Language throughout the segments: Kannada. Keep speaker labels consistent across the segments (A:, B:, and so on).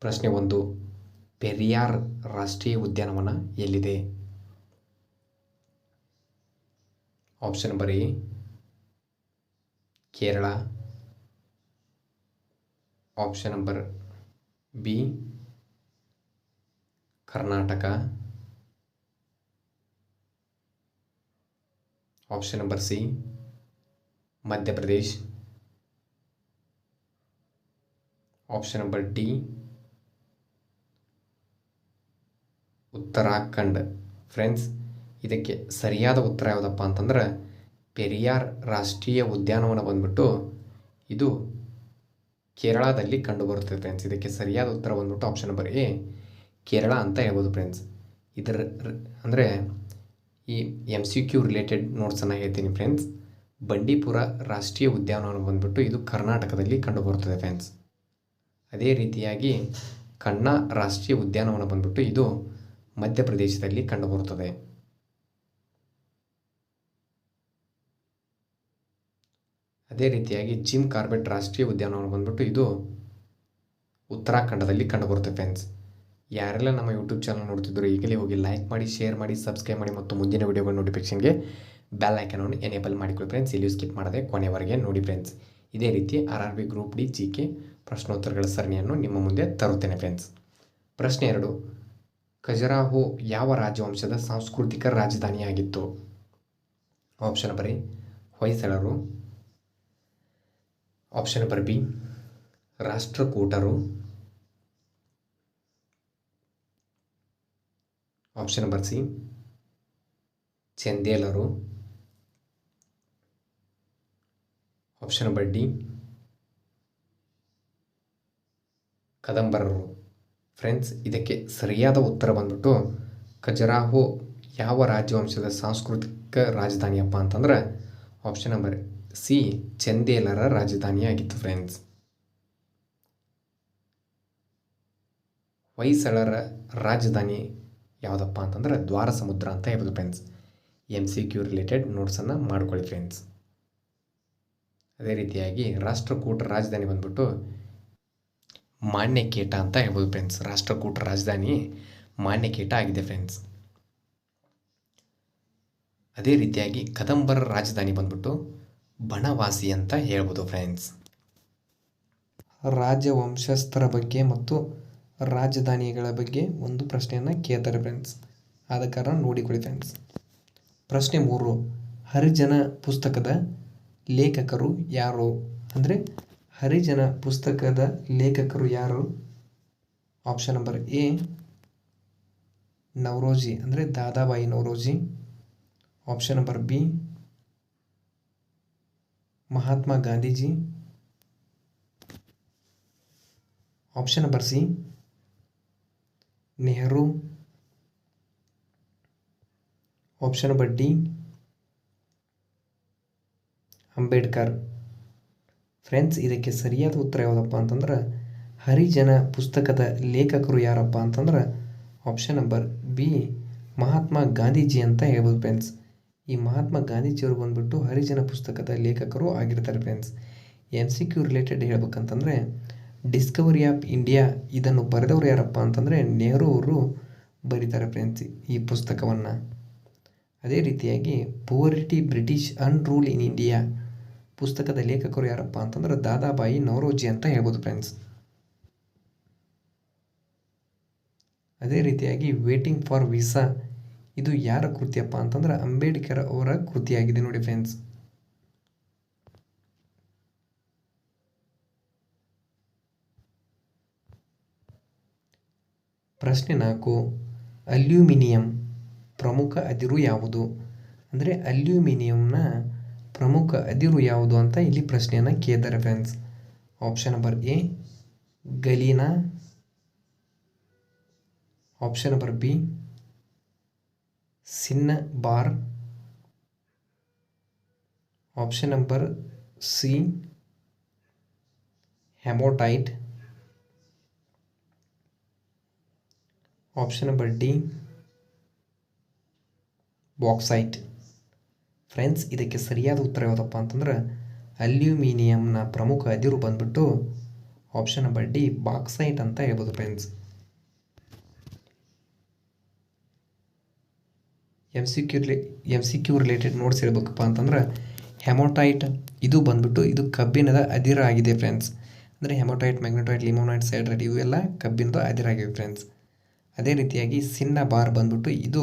A: ಪ್ರಶ್ನೆ ಒಂದು, ಪೆರಿಯಾರ್ ರಾಷ್ಟ್ರೀಯ ಉದ್ಯಾನವನ ಎಲ್ಲಿದೆ? Option number A, Kerala. Option number B, Karnataka. Option number C, Madhya Pradesh. Option number D Uttarakhand friends ಇದಕ್ಕೆ ಸರಿಯಾದ ಉತ್ತರ ಯಾವುದಪ್ಪ ಅಂತಂದ್ರೆ, ಪೆರಿಯಾರ್ ರಾಷ್ಟ್ರೀಯ ಉದ್ಯಾನವನ ಬಂದ್ಬಿಟ್ಟು ಇದು ಕೇರಳದಲ್ಲಿ ಕಂಡುಬರುತ್ತದೆ ಫ್ರೆಂಡ್ಸ್ ಇದಕ್ಕೆ ಸರಿಯಾದ ಉತ್ತರ ಬಂದ್ಬಿಟ್ಟು ಆಪ್ಷನ್ ನಂಬರ್ ಎ ಕೇರಳ ಅಂತ ಹೇಳ್ಬೋದು ಫ್ರೆಂಡ್ಸ್ ಇದರ ಅಂದರೆ ಈ ಎಂ ಸಿ ಕ್ಯೂ ರಿಲೇಟೆಡ್ ನೋಟ್ಸನ್ನು ಹೇಳ್ತೀನಿ ಫ್ರೆಂಡ್ಸ್ ಬಂಡೀಪುರ ರಾಷ್ಟ್ರೀಯ ಉದ್ಯಾನವನ ಬಂದ್ಬಿಟ್ಟು ಇದು ಕರ್ನಾಟಕದಲ್ಲಿ ಕಂಡುಬರುತ್ತದೆ ಫ್ರೆಂಡ್ಸ್ ಅದೇ ರೀತಿಯಾಗಿ ಕಣ್ಣಾ ರಾಷ್ಟ್ರೀಯ ಉದ್ಯಾನವನ ಬಂದ್ಬಿಟ್ಟು ಇದು ಮಧ್ಯಪ್ರದೇಶದಲ್ಲಿ ಕಂಡುಬರುತ್ತದೆ. ಅದೇ ರೀತಿಯಾಗಿ ಜಿಮ್ ಕಾರ್ಬೆಟ್ ರಾಷ್ಟ್ರೀಯ ಉದ್ಯಾನವನ ಬಂದ್ಬಿಟ್ಟು ಇದು ಉತ್ತರಾಖಂಡದಲ್ಲಿ ಕಂಡುಬರುತ್ತೆ ಫ್ರೆಂಡ್ಸ್. ಯಾರೆಲ್ಲ ನಮ್ಮ ಯೂಟ್ಯೂಬ್ ಚಾನಲ್ ನೋಡ್ತಿದ್ರು ಈಗಲೇ ಹೋಗಿ ಲೈಕ್ ಮಾಡಿ ಶೇರ್ ಮಾಡಿ ಸಬ್ಸ್ಕ್ರೈಬ್ ಮಾಡಿ ಮತ್ತು ಮುಂದಿನ ವೀಡಿಯೋಗಳ ನೋಟಿಫಿಕೇಷನ್ಗೆ ಬೆಲ್ ಅನ್ನು ಎನೇಬಲ್ ಮಾಡಿಕೊಳ್ಳಿ ಫ್ರೆಂಡ್ಸ್ ಇಲ್ಲಿ ಸ್ಕಿಪ್ ಮಾಡದೆ ಕೊನೆವರೆಗೆ ನೋಡಿ ಫ್ರೆಂಡ್ಸ್ ಇದೇ ರೀತಿ R R B group D G K ಪ್ರಶ್ನೋತ್ತರಗಳ ಸರಣಿಯನ್ನು ನಿಮ್ಮ ಮುಂದೆ ತರುತ್ತೇನೆ ಫ್ರೆಂಡ್ಸ್ ಪ್ರಶ್ನೆ ಎರಡು. ಖಜರಾಹೋ ಯಾವ ರಾಜವಂಶದ ಸಾಂಸ್ಕೃತಿಕ ರಾಜಧಾನಿಯಾಗಿತ್ತು? ಆಪ್ಷನ್ ಬರಿ ಹೊಯ್ಸಳರು. ಆಪ್ಷನ್ ನಂಬರ್ ಬಿ ರಾಷ್ಟ್ರಕೂಟರು. ಆಪ್ಷನ್ ನಂಬರ್ ಸಿ ಚಂದೇಲರು. ಆಪ್ಷನ್ ನಂಬರ್ ಡಿ ಕದಂಬರರು. ಫ್ರೆಂಡ್ಸ್, ಇದಕ್ಕೆ ಸರಿಯಾದ ಉತ್ತರ ಬಂದ್ಬಿಟ್ಟು ಖಜರಾಹೋ ಯಾವ ರಾಜವಂಶದ ಸಾಂಸ್ಕೃತಿಕ ರಾಜಧಾನಿಯಪ್ಪ ಅಂತಂದ್ರೆ ಆಪ್ಷನ್ ನಂಬರ್ ಸಿ ಚಂದೇಲರ ರಾಜಧಾನಿಯಾಗಿತ್ತು ಫ್ರೆಂಡ್ಸ್. ಹೊಯ್ಸಳರ ರಾಜಧಾನಿ ಯಾವುದಪ್ಪ ಅಂತಂದ್ರೆ ದ್ವಾರ ಸಮುದ್ರ ಅಂತ ಹೇಳ್ಬೋದು friends. M C Q related ನೋಟ್ಸನ್ನು ಮಾಡ್ಕೊಳ್ಳಿ ಫ್ರೆಂಡ್ಸ್. ಅದೇ ರೀತಿಯಾಗಿ ರಾಷ್ಟ್ರಕೂಟ ರಾಜಧಾನಿ ಬಂದ್ಬಿಟ್ಟು ಮಾನ್ಯಕೇಟ ಅಂತ ಹೇಳ್ಬೋದು ಫ್ರೆಂಡ್ಸ್ ರಾಷ್ಟ್ರಕೂಟ ರಾಜಧಾನಿ ಮಾನ್ಯಕೇಟ ಆಗಿದೆ ಫ್ರೆಂಡ್ಸ್ ಅದೇ ರೀತಿಯಾಗಿ ಕದಂಬರ ರಾಜಧಾನಿ ಬಂದ್ಬಿಟ್ಟು ಬಣವಾಸಿ ಅಂತ ಹೇಳ್ಬೋದು ಫ್ರೆಂಡ್ಸ್ ರಾಜವಂಶಸ್ಥರ ಬಗ್ಗೆ ಮತ್ತು ರಾಜಧಾನಿಗಳ ಬಗ್ಗೆ ಒಂದು ಪ್ರಶ್ನೆಯನ್ನು ಕೇಳ್ತಾರೆ ಫ್ರೆಂಡ್ಸ್ ಆದ ಕಾರಣ ನೋಡಿಕೊಳ್ಳಿ ಫ್ರೆಂಡ್ಸ್ ಪ್ರಶ್ನೆ ಮೂರು, ಹರಿಜನ ಪುಸ್ತಕದ ಲೇಖಕರು ಯಾರು? ಅಂದರೆ ಹರಿಜನ ಪುಸ್ತಕದ ಲೇಖಕರು ಯಾರು? ಆಪ್ಷನ್ ನಂಬರ್ ಎ ನವರೋಜಿ, ಅಂದರೆ Dadabhai Naoroji. Option number B Mahatma Gandhiji. Option number C Nehru. Option number D Ambedkar. Friends, ಇದಕ್ಕೆ ಸರಿಯಾದ ಉತ್ತರ ಯಾವುದಪ್ಪ ಅಂತಂದ್ರೆ, ಹರಿಜನ ಪುಸ್ತಕದ ಲೇಖಕರು ಯಾರಪ್ಪ ಅಂತಂದ್ರೆ option number B Mahatma Gandhiji ಅಂತ ಹೇಳ್ಬೋದು ಫ್ರೆಂಡ್ಸ್. ಈ ಮಹಾತ್ಮ ಗಾಂಧೀಜಿಯವರು ಬಂದುಬಿಟ್ಟು ಹರಿಜನ ಪುಸ್ತಕದ ಲೇಖಕರು ಆಗಿರ್ತಾರೆ friends. M C Q related ಹೇಳ್ಬೇಕಂತಂದರೆ discovery of India ಇದನ್ನು ಬರೆದವರು ಯಾರಪ್ಪ ಅಂತಂದರೆ, ನೆಹರು ಅವರು ಬರೀತಾರೆ ಫ್ರೆಂಡ್ಸ್ ಈ ಪುಸ್ತಕವನ್ನು. ಅದೇ ರೀತಿಯಾಗಿ ಪುವರ್ಟಿ ಬ್ರಿಟಿಷ್ ಅನ್ರೂಲ್ ಇನ್ ಇಂಡಿಯಾ ಪುಸ್ತಕದ ಲೇಖಕರು ಯಾರಪ್ಪ ಅಂತಂದ್ರೆ ದಾದಾಬಾಯಿ ನವರೋಜಿ ಅಂತ ಹೇಳ್ಬೋದು ಫ್ರೆಂಡ್ಸ್ ಅದೇ ರೀತಿಯಾಗಿ ವೇಟಿಂಗ್ ಫಾರ್ ವೀಸಾ ಇದು ಯಾರ ಕೃತಿಯಪ್ಪ ಅಂತಂದ್ರೆ ಅಂಬೇಡ್ಕರ್ ಅವರ ಕೃತಿಯಾಗಿದೆ ನೋಡಿ ಫ್ರೆಂಡ್ಸ್ ಪ್ರಶ್ನೆ ನಾಲ್ಕು, ಅಲ್ಯೂಮಿನಿಯಂ ಪ್ರಮುಖ ಅದಿರು ಯಾವುದು? ಅಂದರೆ ಅಲ್ಯೂಮಿನಿಯಂನ ಪ್ರಮುಖ ಅದಿರು ಯಾವುದು ಅಂತ ಇಲ್ಲಿ ಪ್ರಶ್ನೆಯನ್ನು ಕೇಳಿದ್ದಾರೆ friends option number A galena. Option number B cinnabar. Option number C hematite option number D bauxite friends, ಇದಕ್ಕೆ ಸರಿಯಾದ ಉತ್ತರ ಯಾವುದಪ್ಪ ಅಂತಂದ್ರೆ, ಅಲ್ಯೂಮಿನಿಯಂನ ಪ್ರಮುಖ ಅದಿರು ಬಂದ್ಬಿಟ್ಟು ಆಪ್ಷನ್ ನಂಬರ್ ಡಿ ಬಾಕ್ಸೈಟ್ ಅಂತ ಹೇಳ್ಬೋದು friends M C Q M C Q related notes ಹೇಳ್ಬೇಕಪ್ಪ ಅಂತಂದ್ರೆ ಹೆಮೋಟೈಟ್ ಇದು ಬಂದ್ಬಿಟ್ಟು ಇದು ಕಬ್ಬಿಣದ ಅದಿರ ಆಗಿದೆ ಫ್ರೆಂಡ್ಸ್ ಅಂದರೆ ಹೆಮೋಟೈಟ್ ಮ್ಯಾಗ್ನೆಟೈಟ್ ಲಿಮೋನೈಟ್ ಸೈಡ್ರೈಟ್ ಇವೆಲ್ಲ ಕಬ್ಬಿಣದ ಅದಿರಾಗಿವೆ ಫ್ರೆಂಡ್ಸ್ ಅದೇ ರೀತಿಯಾಗಿ, ಸಿನ್ನ ಬಾರ್ ಬಂದ್ಬಿಟ್ಟು ಇದು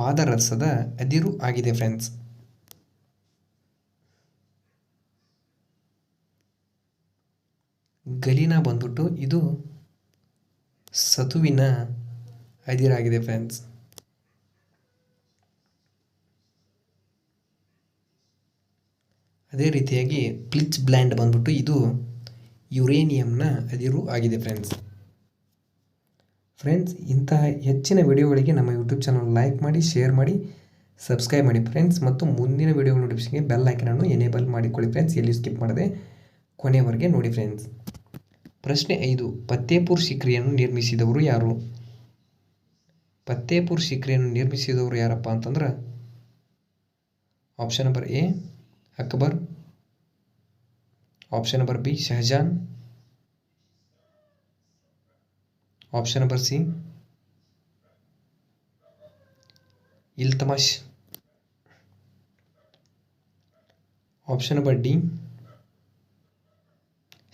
A: ಪಾದರಸದ ಅದಿರು ಆಗಿದೆ ಫ್ರೆಂಡ್ಸ್ ಗಲೀನ ಬಂದ್ಬಿಟ್ಟು ಇದು ಸತುವಿನ ಅದಿರಾಗಿದೆ ಫ್ರೆಂಡ್ಸ್ ಅದೇ ರೀತಿಯಾಗಿ ಪ್ಲಿಚ್ ಬ್ಲ್ಯಾಂಡ್ ಬಂದ್ಬಿಟ್ಟು ಇದು ಯುರೇನಿಯಂನ ಅದಿರು ಆಗಿದೆ ಫ್ರೆಂಡ್ಸ್ ಫ್ರೆಂಡ್ಸ್ ಇಂತಹ ಹೆಚ್ಚಿನ ವಿಡಿಯೋಗಳಿಗೆ ನಮ್ಮ ಯೂಟ್ಯೂಬ್ ಚಾನಲ್ ಲೈಕ್ ಮಾಡಿ ಶೇರ್ ಮಾಡಿ ಸಬ್ಸ್ಕ್ರೈಬ್ ಮಾಡಿ ಫ್ರೆಂಡ್ಸ್ ಮತ್ತು ಮುಂದಿನ ವಿಡಿಯೋಗಳ ನೋಟಿಫಿಕೇಷನ್ಗೆ ಬೆಲ್ ಐಕನನ್ನು ಎನೇಬಲ್ ಮಾಡಿಕೊಳ್ಳಿ ಫ್ರೆಂಡ್ಸ್ ಎಲ್ಲಿ ಸ್ಕಿಪ್ ಮಾಡದೆ ಕೊನೆಯವರೆಗೆ ನೋಡಿ ಫ್ರೆಂಡ್ಸ್ ಪ್ರಶ್ನೆ ಐದು, ಪತ್ತೇಪುರ್ ಶಿಖ್ರಿಯನ್ನು ನಿರ್ಮಿಸಿದವರು ಯಾರು? ಪತ್ತೇಪುರ್ ಶಿಖ್ರಿಯನ್ನು ನಿರ್ಮಿಸಿದವರು ಯಾರಪ್ಪ ಅಂತಂದ್ರೆ option number A Akbar. Option number B Shahjahan. Option number C Iltutmish option number D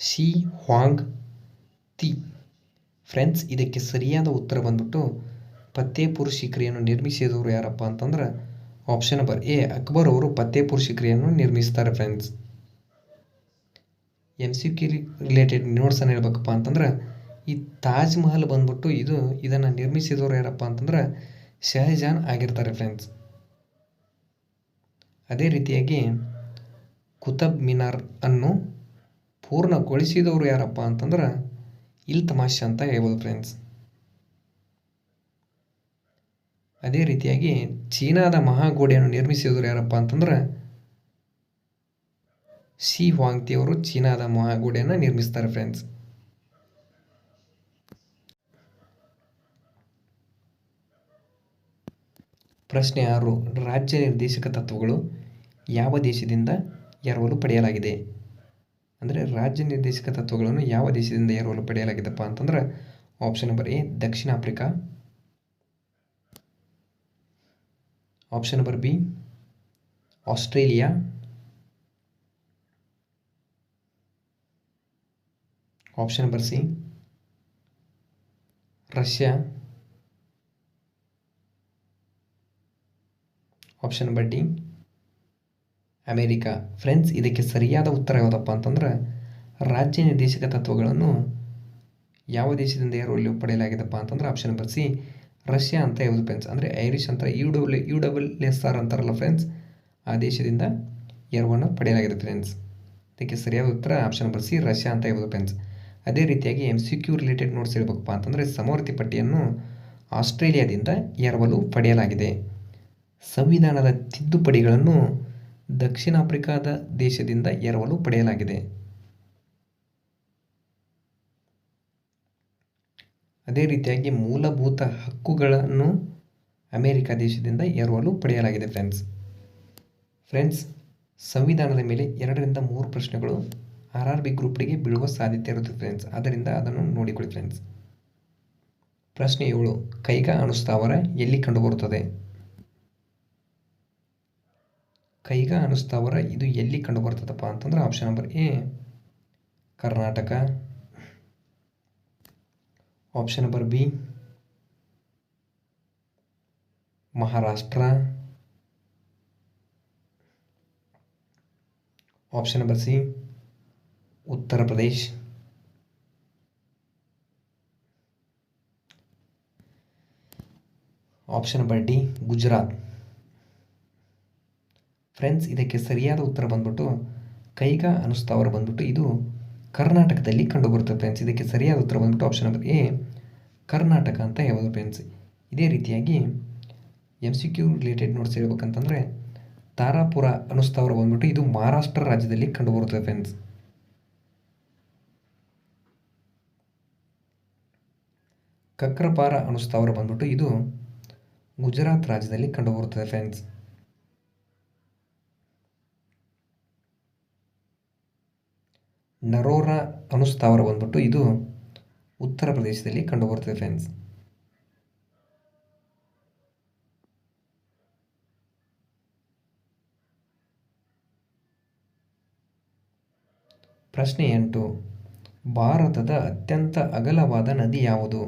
A: Shi Huang Ti friends ಇದಕ್ಕೆ ಸರಿಯಾದ ಉತ್ತರ ಬಂದ್ಬಿಟ್ಟು ಫತ್ತೇಪುರ್ ಶಿಖರಿಯನ್ನು ನಿರ್ಮಿಸಿದವರು ಯಾರಪ್ಪ ಅಂತಂದ್ರೆ ಆಪ್ಷನ್ ನಂಬರ್ ಎ ಅಕ್ಬರ್ ಅವರು ಫತ್ತೇಪುರ್ ಶಿಖರಿಯನ್ನು ನಿರ್ಮಿಸ್ತಾರೆ friends M C Q related ನೋಟ್ಸನ್ನು ಹೇಳ್ಬೇಕಪ್ಪ ಅಂತಂದ್ರೆ ಈ ತಾಜ್ ಮಹಲ್ ಬಂದ್ಬಿಟ್ಟು ಇದು ಇದನ್ನು ನಿರ್ಮಿಸಿದವರು ಯಾರಪ್ಪ ಅಂತಂದ್ರೆ ಶಹಜಾನ್ ಆಗಿರ್ತಾರೆ ಫ್ರೆಂಡ್ಸ್ ಅದೇ ರೀತಿಯಾಗಿ ಕುತಬ್ ಮಿನಾರ್ ಅನ್ನು ಪೂರ್ಣಗೊಳಿಸಿದವರು ಯಾರಪ್ಪ ಅಂತಂದ್ರೆ ಇಲ್ತಮಾಷ್ ಅಂತ ಹೇಳ್ಬೋದು ಫ್ರೆಂಡ್ಸ್ ಅದೇ ರೀತಿಯಾಗಿ ಚೀನಾದ ಮಹಾಗೋಡೆಯನ್ನು ನಿರ್ಮಿಸಿದವರು ಯಾರಪ್ಪ ಅಂತಂದ್ರೆ ಸಿ ಹ್ವಾಂಗ್ತಿಯವರು ಅವರು ಚೀನಾದ ಮಹಾಗೋಡೆಯನ್ನು ನಿರ್ಮಿಸ್ತಾರೆ ಫ್ರೆಂಡ್ಸ್ ಪ್ರಶ್ನೆ ಆರು, ರಾಜ್ಯ ನಿರ್ದೇಶಕ ತತ್ವಗಳು ಯಾವ ದೇಶದಿಂದ ಎರವಲು ಪಡೆಯಲಾಗಿದೆ? ಅಂದರೆ ರಾಜ್ಯ ನಿರ್ದೇಶಕ ತತ್ವಗಳನ್ನು ಯಾವ ದೇಶದಿಂದ ಎರವಲು ಪಡೆಯಲಾಗಿದೆಪ್ಪ ಅಂತಂದ್ರೆ option number A Dakshina Africa. Option number B Australia. Option number C Russia. Option number D America. Friends ಇದಕ್ಕೆ ಸರಿಯಾದ ಉತ್ತರ ಯಾವುದಪ್ಪ ಅಂತಂದ್ರೆ, ರಾಜ್ಯ ನಿರ್ದೇಶಕ ತತ್ವಗಳನ್ನು ಯಾವ ದೇಶದಿಂದ ಎರವಲು ಪಡೆಯಲಾಗಿದೆಪ್ಪ ಅಂತಂದ್ರೆ ಆಪ್ಷನ್ ನಂಬರ್ ಸಿ, ರಷ್ಯಾ ಅಂತ ಯಾವುದು ಫ್ರೆಂಡ್ಸ್ ಅಂದರೆ ಐರಿಷ್ ಅಂತ U W U double S R ಅಂತಾರಲ್ಲ ಫ್ರೆಂಡ್ಸ್ ಆ ದೇಶದಿಂದ ಎರವನ್ನು ಪಡೆಯಲಾಗಿದೆ ಫ್ರೆಂಡ್ಸ್ ಇದಕ್ಕೆ ಸರಿಯಾದ ಉತ್ತರ ಆಪ್ಷನ್ ನಂಬರ್ ಸಿ, ರಷ್ಯಾ ಅಂತ ಹೇಳ್ಬೋದು ಫ್ರೆಂಡ್ಸ್ ಅದೇ ರೀತಿಯಾಗಿ M C Q related notes ಹೇಳ್ಬೇಕಪ್ಪ ಅಂತಂದರೆ ಸಮವರ್ತಿ ಪಟ್ಟಿಯನ್ನು ಆಸ್ಟ್ರೇಲಿಯಾದಿಂದ ಎರವಲು ಪಡೆಯಲಾಗಿದೆ. ಸಂವಿಧಾನದ ತಿದ್ದುಪಡಿಗಳನ್ನು ದಕ್ಷಿಣ ಆಫ್ರಿಕಾದ ದೇಶದಿಂದ ಎರವಲು ಪಡೆಯಲಾಗಿದೆ. ಅದೇ ರೀತಿಯಾಗಿ ಮೂಲಭೂತ ಹಕ್ಕುಗಳನ್ನು ಅಮೇರಿಕ ದೇಶದಿಂದ ಎರವಲು ಪಡೆಯಲಾಗಿದೆ ಫ್ರೆಂಡ್ಸ್. ಫ್ರೆಂಡ್ಸ್, ಸಂವಿಧಾನದ ಮೇಲೆ ಎರಡರಿಂದ ಮೂರು ಪ್ರಶ್ನೆಗಳು ಆರ್ ಆರ್ ಬಿ ಗ್ರೂಪ್ ಬೀಳುವ ಸಾಧ್ಯತೆ ಇರುತ್ತೆ ಫ್ರೆಂಡ್ಸ್. ಅದರಿಂದ ಅದನ್ನು ನೋಡಿಕೊಳ್ಳಿ ಫ್ರೆಂಡ್ಸ್. ಪ್ರಶ್ನೆ ಏಳು, ಕೈಗಾ ಅಣುಸ್ಥಾವರ ಎಲ್ಲಿ ಕಂಡುಬರುತ್ತದೆ? ಕೈಗಾ ಅನಿಸ್ತಾವರ ಇದು ಎಲ್ಲಿ ಕಂಡು ಬರ್ತದಪ್ಪ ಅಂತಂದ್ರೆ option number A Karnataka. Option number B Maharashtra. Option number C Uttar Pradesh. Option number D Gujarat. Friends ಇದಕ್ಕೆ ಸರಿಯಾದ ಉತ್ತರ ಬಂದ್ಬಿಟ್ಟು ಕೈಗಾ ಅನುಸ್ಥಾವರ ಬಂದ್ಬಿಟ್ಟು ಇದು ಕರ್ನಾಟಕದಲ್ಲಿ ಕಂಡುಬರುತ್ತೆ ಫ್ರೆಂಡ್ಸ್ ಇದಕ್ಕೆ ಸರಿಯಾದ ಉತ್ತರ ಬಂದ್ಬಿಟ್ಟು ಆಪ್ಷನ್ ನಂಬರ್ ಎ ಕರ್ನಾಟಕ ಅಂತ ಹೇಳ್ಬೋದು ಫ್ರೆಂಡ್ಸ್ ಇದೇ ರೀತಿಯಾಗಿ M C Q related notes ಹೇಳ್ಬೇಕಂತಂದರೆ Tarapur ಅನುಸ್ಥಾವರ ಬಂದ್ಬಿಟ್ಟು ಇದು ಮಹಾರಾಷ್ಟ್ರ ರಾಜ್ಯದಲ್ಲಿ ಕಂಡುಬರುತ್ತದೆ ಫ್ರೆಂಡ್ಸ್ ಕಕ್ರಪಾರ ಅಣುಸ್ಥಾವರ ಬಂದ್ಬಿಟ್ಟು ಇದು ಗುಜರಾತ್ ರಾಜ್ಯದಲ್ಲಿ ಕಂಡುಬರುತ್ತದೆ ಫ್ರೆಂಡ್ಸ್ ನರೋರಾ ಅನುಸ್ಥಾವರ ಬಂದ್ಬಿಟ್ಟು ಇದು ಉತ್ತರ ಪ್ರದೇಶದಲ್ಲಿ ಕಂಡುಬರುತ್ತದೆ ಫ್ರೆಂಡ್ಸ್ ಪ್ರಶ್ನೆ ಎಂಟು, ಭಾರತದ ಅತ್ಯಂತ ಅಗಲವಾದ ನದಿ ಯಾವುದು?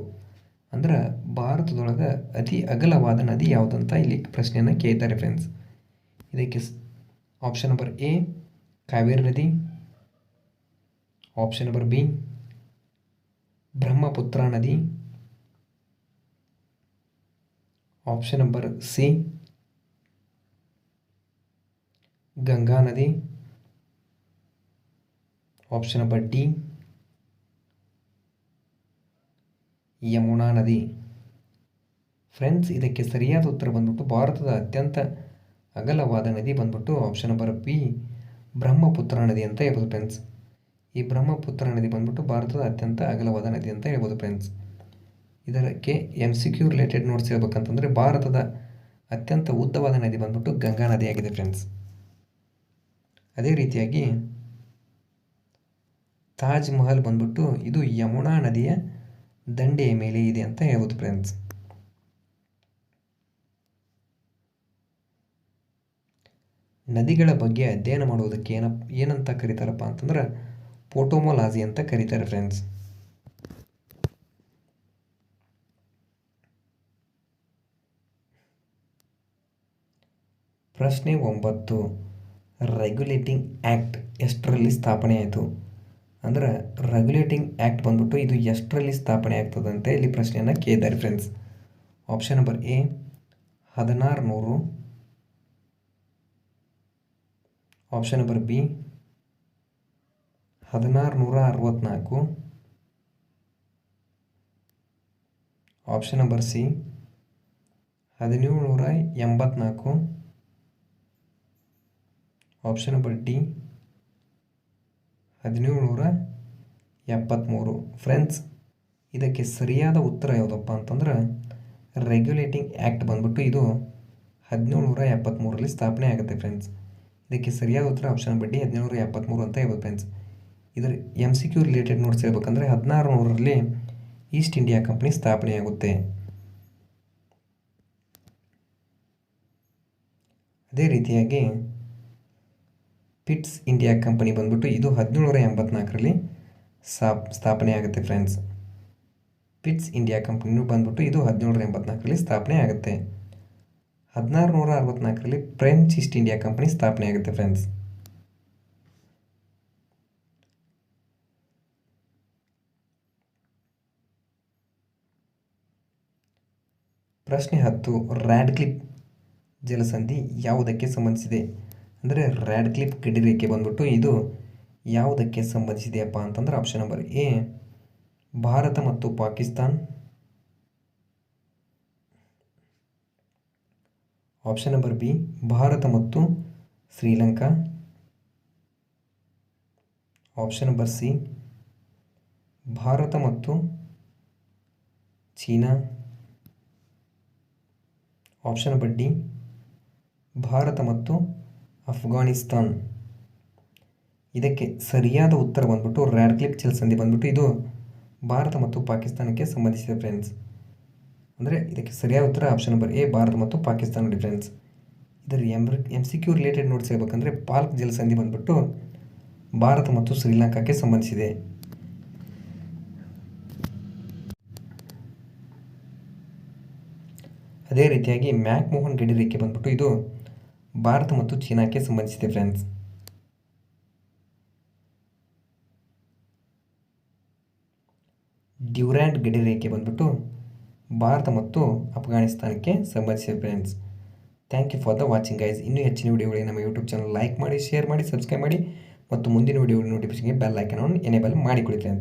A: ಅಂದ್ರೆ, ಭಾರತದೊಳಗೆ ಅತಿ ಅಗಲವಾದ ನದಿ ಯಾವುದಂತ ಇಲ್ಲಿ ಪ್ರಶ್ನೆಯನ್ನು ಕೇಳ್ತಾರೆ ಫ್ರೆಂಡ್ಸ್ ಇದಕ್ಕೆ ಆಪ್ಷನ್ ನಂಬರ್ ಎ ಕಾವೇರಿ ನದಿ ಆಪ್ಷನ್ ನಂಬರ್ ಬಿ ಬ್ರಹ್ಮಪುತ್ರ ನದಿ ಆಪ್ಷನ್ ನಂಬರ್ ಸಿ ಗಂಗಾ ನದಿ ಆಪ್ಷನ್ ನಂಬರ್ ಡಿ ಯಮುನಾ ನದಿ ಫ್ರೆಂಡ್ಸ್ ಇದಕ್ಕೆ ಸರಿಯಾದ ಉತ್ತರ ಬಂದ್ಬಿಟ್ಟು ಭಾರತದ ಅತ್ಯಂತ ಅಗಲವಾದ ನದಿ ಬಂದ್ಬಿಟ್ಟು ಆಪ್ಷನ್ ನಂಬರ್ ಬಿ ಬ್ರಹ್ಮಪುತ್ರ ನದಿ ಅಂತ ಹೇಳ್ಬೋದು ಫ್ರೆಂಡ್ಸ್ ಈ ಬ್ರಹ್ಮಪುತ್ರ ನದಿ ಬಂದ್ಬಿಟ್ಟು ಭಾರತದ ಅತ್ಯಂತ ಅಗಲವಾದ ನದಿ ಅಂತ ಹೇಳ್ಬೋದು ಫ್ರೆಂಡ್ಸ್ ಇದಕ್ಕೆ M C Q related notes ಹೇಳ್ಬೇಕಂತಂದರೆ ಭಾರತದ ಅತ್ಯಂತ ಉದ್ದವಾದ ನದಿ ಬಂದ್ಬಿಟ್ಟು ಗಂಗಾ ನದಿಯಾಗಿದೆ ಫ್ರೆಂಡ್ಸ್ ಅದೇ ರೀತಿಯಾಗಿ ತಾಜ್ ಮಹಲ್ ಬಂದ್ಬಿಟ್ಟು ಇದು ಯಮುನಾ ನದಿಯ ದಂಡೆಯ ಮೇಲೆ ಇದೆ ಅಂತ ಹೇಳ್ಬೋದು ಫ್ರೆಂಡ್ಸ್ ನದಿಗಳ ಬಗ್ಗೆ ಅಧ್ಯಯನ ಮಾಡುವುದಕ್ಕೆ ಏನ ಏನಂತ ಕರೀತಾರಪ್ಪ ಅಂತಂದ್ರೆ ಪೋಟೋಮೊಲಾಜಿ ಅಂತ ಕರೀತಾರೆ ಫ್ರೆಂಡ್ಸ್ ಪ್ರಶ್ನೆ ಒಂಬತ್ತು. ರೆಗ್ಯುಲೇಟಿಂಗ್ ಆ್ಯಕ್ಟ್ ಎಷ್ಟರಲ್ಲಿ ಸ್ಥಾಪನೆ ಆಯಿತು? ಅಂದ್ರೆ ರೆಗ್ಯುಲೇಟಿಂಗ್ ಆ್ಯಕ್ಟ್ ಬಂದ್ಬಿಟ್ಟು ಇದು ಎಷ್ಟರಲ್ಲಿ ಸ್ಥಾಪನೆ ಆಗ್ತದಂತೆ ಇಲ್ಲಿ ಪ್ರಶ್ನೆಯನ್ನು ಕೇಳಿದ್ದಾರೆ ಫ್ರೆಂಡ್ಸ್ ಆಪ್ಷನ್ ನಂಬರ್ ಎ ಹದಿನಾರು ನೂರು ಆಪ್ಷನ್ ನಂಬರ್ ಬಿ ಹದಿನಾರು ನೂರ ಅರವತ್ತ್ನಾಲ್ಕು ಆಪ್ಷನ್ ನಂಬರ್ ಸಿ ಹದಿನೇಳು ಎಂಬತ್ನಾಲ್ಕು ಆಪ್ಷನ್ ನಂಬರ್ ಡಿ ಹದಿನೇಳು ಎಪ್ಪತ್ತ್ಮೂರು ಫ್ರೆಂಡ್ಸ್ ಇದಕ್ಕೆ ಸರಿಯಾದ ಉತ್ತರ ಯಾವುದಪ್ಪ ಅಂತಂದ್ರೆ ರೆಗ್ಯುಲೇಟಿಂಗ್ ಆ್ಯಕ್ಟ್ ಬಂದ್ಬಿಟ್ಟು ಇದು ಹದಿನೇಳು ನೂರ ಎಪ್ಪತ್ತ್ಮೂರರಲ್ಲಿ ಸ್ಥಾಪನೆ ಆಗುತ್ತೆ ಫ್ರೆಂಡ್ಸ್ ಇದಕ್ಕೆ ಸರಿಯಾದ ಉತ್ತರ ಆಪ್ಷನ್ ಬಡ್ಡಿ ಡಿ ಹದಿನೇಳು ನೂರ ಎಪ್ಪತ್ತ್ಮೂರು ಅಂತ ಹೇಳ್ಬೋದು ಫ್ರೆಂಡ್ಸ್ ಇದರ M C Q related notes ಹೇಳ್ಬೇಕಂದ್ರೆ ಹದಿನಾರು ನೂರರಲ್ಲಿ ಈಸ್ಟ್ ಇಂಡಿಯಾ ಕಂಪ್ನಿ ಸ್ಥಾಪನೆಯಾಗುತ್ತೆ ಅದೇ ರೀತಿಯಾಗಿ ಪಿಟ್ಸ್ ಇಂಡಿಯಾ ಕಂಪನಿ ಬಂದ್ಬಿಟ್ಟು ಇದು ಹದಿನೇಳುನೂರ ಎಂಬತ್ನಾಲ್ಕರಲ್ಲಿ ಸ್ಥಾಪ್ ಸ್ಥಾಪನೆ ಆಗುತ್ತೆ ಫ್ರೆಂಡ್ಸ್ ಪಿಟ್ಸ್ ಇಂಡಿಯಾ ಕಂಪನಿನೂ ಬಂದ್ಬಿಟ್ಟು ಇದು ಹದಿನೇಳುನೂರ ಎಂಬತ್ನಾಲ್ಕರಲ್ಲಿ ಸ್ಥಾಪನೆ ಆಗುತ್ತೆ. ಹದಿನಾರು ನೂರ ಅರವತ್ನಾಲ್ಕರಲ್ಲಿ ಫ್ರೆಂಚ್ ಈಸ್ಟ್ ಇಂಡಿಯಾ ಕಂಪನಿ ಸ್ಥಾಪನೆ ಆಗುತ್ತೆ ಫ್ರೆಂಡ್ಸ್ ಪ್ರಶ್ನೆ ಹತ್ತು, ರ್ಯಾಡ್ ಕ್ಲಿಪ್ ಜಲಸಂಧಿ ಯಾವುದಕ್ಕೆ ಸಂಬಂಧಿಸಿದೆ? ಅಂದರೆ ರ್ಯಾಡ್ ಕ್ಲಿಪ್ ಗಡಿರೇಖೆ ಬಂದ್ಬಿಟ್ಟು ಇದು ಯಾವುದಕ್ಕೆ ಸಂಬಂಧಿಸಿದೆಯಪ್ಪ ಅಂತಂದ್ರೆ ಆಪ್ಷನ್ ನಂಬರ್ ಎ, ಭಾರತ ಮತ್ತು Pakistan. Option number B, Bharat ಮತ್ತು Sri Lanka. Option number C, Bharat ಮತ್ತು ಚೀನಾ. ಆಪ್ಷನ್ ಬಡ್ಡಿ, ಭಾರತ ಮತ್ತು ಅಫ್ಘಾನಿಸ್ತಾನ್. ಇದಕ್ಕೆ ಸರಿಯಾದ ಉತ್ತರ ಬಂದ್ಬಿಟ್ಟು ರ್ಯಾಡ್ ಕ್ಲಿಪ್ ಸಂಧಿ ಬಂದ್ಬಿಟ್ಟು ಇದು ಭಾರತ ಮತ್ತು ಪಾಕಿಸ್ತಾನಕ್ಕೆ ಸಂಬಂಧಿಸಿದ ಫ್ರೆಂಡ್ಸ್ ಅಂದರೆ ಇದಕ್ಕೆ ಸರಿಯಾದ ಉತ್ತರ ಆಪ್ಷನ್ ನಂಬರ್ ಎ, ಭಾರತ ಮತ್ತು ಪಾಕಿಸ್ತಾನ ಡಿಫ್ರೆನ್ಸ್ ಇದರ M M C Q related notes ಹೇಳ್ಬೇಕಂದ್ರೆ ಪಾಲ್ಕ್ ಜಲಸಂಧಿ ಬಂದ್ಬಿಟ್ಟು ಭಾರತ ಮತ್ತು ಶ್ರೀಲಂಕಾಕ್ಕೆ ಸಂಬಂಧಿಸಿದೆ. ಅದೇ ರೀತಿಯಾಗಿ ಮ್ಯಾಕ್ ಮೋಹನ್ ಗಡಿರೇಖೆ ಬಂದ್ಬಿಟ್ಟು ಇದು ಭಾರತ ಮತ್ತು ಚೀನಾಕ್ಕೆ ಸಂಬಂಧಿಸಿದೆ ಫ್ರೆಂಡ್ಸ್ ಡ್ಯೂರ್ಯಾಂಡ್ ಗಡಿರೇಖೆ ಬಂದ್ಬಿಟ್ಟು ಭಾರತ ಮತ್ತು ಅಫ್ಘಾನಿಸ್ತಾನಕ್ಕೆ ಸಂಬಂಧಿಸಿದೆ friends thank you for the watching guys ಇನ್ನೂ ಹೆಚ್ಚಿನ ವಿಡಿಯೋಗಳಿಗೆ ನಮ್ಮ ಯೂಟ್ಯೂಬ್ ಚಾನಲ್ ಲೈಕ್ ಮಾಡಿ ಶೇರ್ ಮಾಡಿ ಸಬ್ಸ್ಕ್ರೈಬ್ ಮಾಡಿ ಮತ್ತು ಮುಂದಿನ ವಿಡಿಯೋ ನೋಟಿಫಿಕೇಷನ್ಗೆ ಬೆಲ್ ಐಕನ್ ಎನೇಬಲ್ ಮಾಡಿಕೊಳ್ಳಿ ಫ್ರೆಂಡ್ಸ್